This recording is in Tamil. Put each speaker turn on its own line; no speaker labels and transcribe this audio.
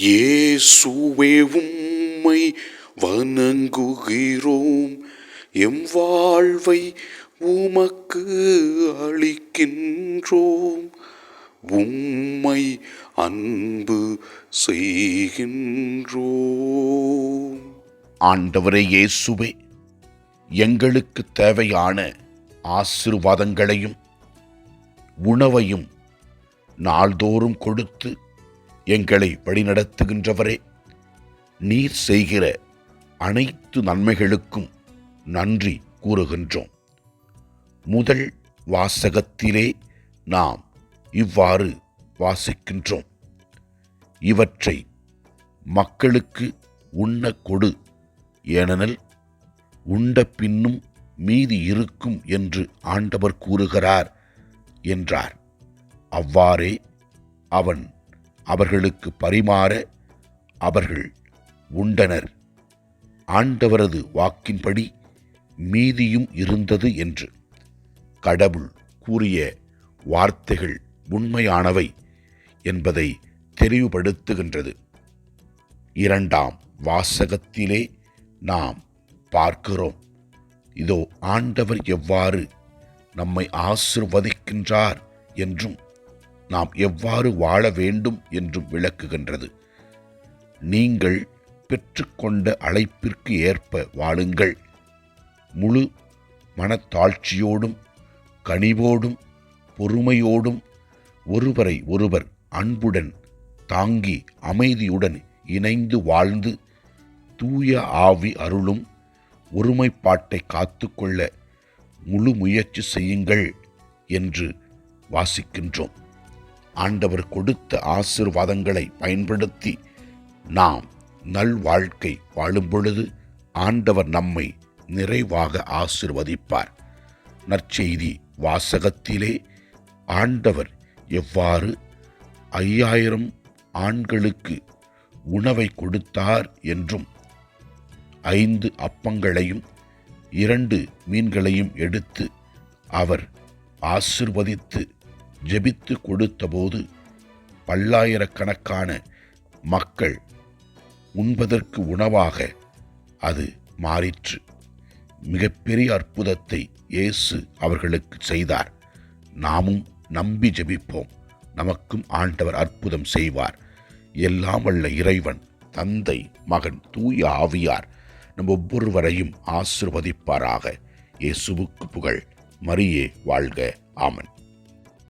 இயேசுவே உம்மை வணங்குகிறோம். எம் வாழ்வை உமக்கு அளிக்கின்றோம். உம்மை அன்பு செய்கின்றோம்.
ஆண்டவரே இயேசுவே எங்களுக்கு தேவையான ஆசிர்வாதங்களையும் உணவையும் நாள்தோறும் கொடுத்து எங்களை வழிநடத்துகின்றவரே. நீர் செய்கிற அனைத்து நன்மைகளுக்கும் நன்றி கூறுகின்றோம். முதல் வாசகத்திலே நாம் இவ்வாறு வாசிக்கின்றோம். இவற்றை மக்களுக்கு உண்ண கொடு ஏனெனில் உண்ட பின்னும் மீதி இருக்கும் என்று ஆண்டவர் கூறுகிறார் என்றார். அவ்வாறே அவன் அவர்களுக்கு பரிமாற அவர்கள் உண்டனர். ஆண்டவரது வாக்கின்படி மீதியும் இருந்தது என்று கடவுள் கூறிய வார்த்தைகள் உண்மையானவை என்பதை தெளிவுபடுத்துகின்றது. இரண்டாம் வாசகத்திலே நாம் பார்க்கிறோம். இதோ ஆண்டவர் எவ்வாறு நம்மை ஆசிர்வதிக்கின்றார் என்றும் நாம் எவ்வாறு வாழ வேண்டும் என்றும் விளக்குகின்றது. நீங்கள் பெற்றுக்கொண்ட அழைப்பிற்கு ஏற்ப வாழுங்கள். முழு மனத்தாழ்ச்சியோடும் கனிவோடும் பொறுமையோடும் ஒருவரை ஒருவர் அன்புடன் தாங்கி அமைதியுடன் இணைந்து வாழ்ந்து தூய ஆவி அருளும் ஒருமைப்பாட்டை காத்துக்கொள்ள முழு முயற்சி செய்யுங்கள் என்று வாசிக்கின்றோம். ஆண்டவர் கொடுத்த ஆசிர்வாதங்களை பயன்படுத்தி நாம் நல்வாழ்க்கை வாழும் பொழுது ஆண்டவர் நம்மை நிறைவாக ஆசிர்வதிப்பார். நற்செய்தி வாசகத்திலே ஆண்டவர் எவ்வாறு ஐயாயிரம் ஆண்களுக்கு உணவை கொடுத்தார் என்றும் ஐந்து அப்பங்களையும் இரண்டு மீன்களையும் எடுத்து அவர் ஆசிர்வதித்து ஜெபித்து கொடுத்தபோது பல்லாயிரக்கணக்கான மக்கள் உண்பதற்கு உணவாக அது மாறிற்று. மிகப்பெரிய அற்புதத்தை இயேசு அவர்களுக்கு செய்தார். நாமும் நம்பி ஜெபிப்போம். நமக்கும் ஆண்டவர் அற்புதம் செய்வார். எல்லாம் வல்ல இறைவன் தந்தை மகன் தூய ஆவியார் நம் ஒவ்வொருவரையும் ஆசிர்வதிப்பாராக. இயேசுவுக்கு புகழ். மரியே வாழ்க. ஆமன்.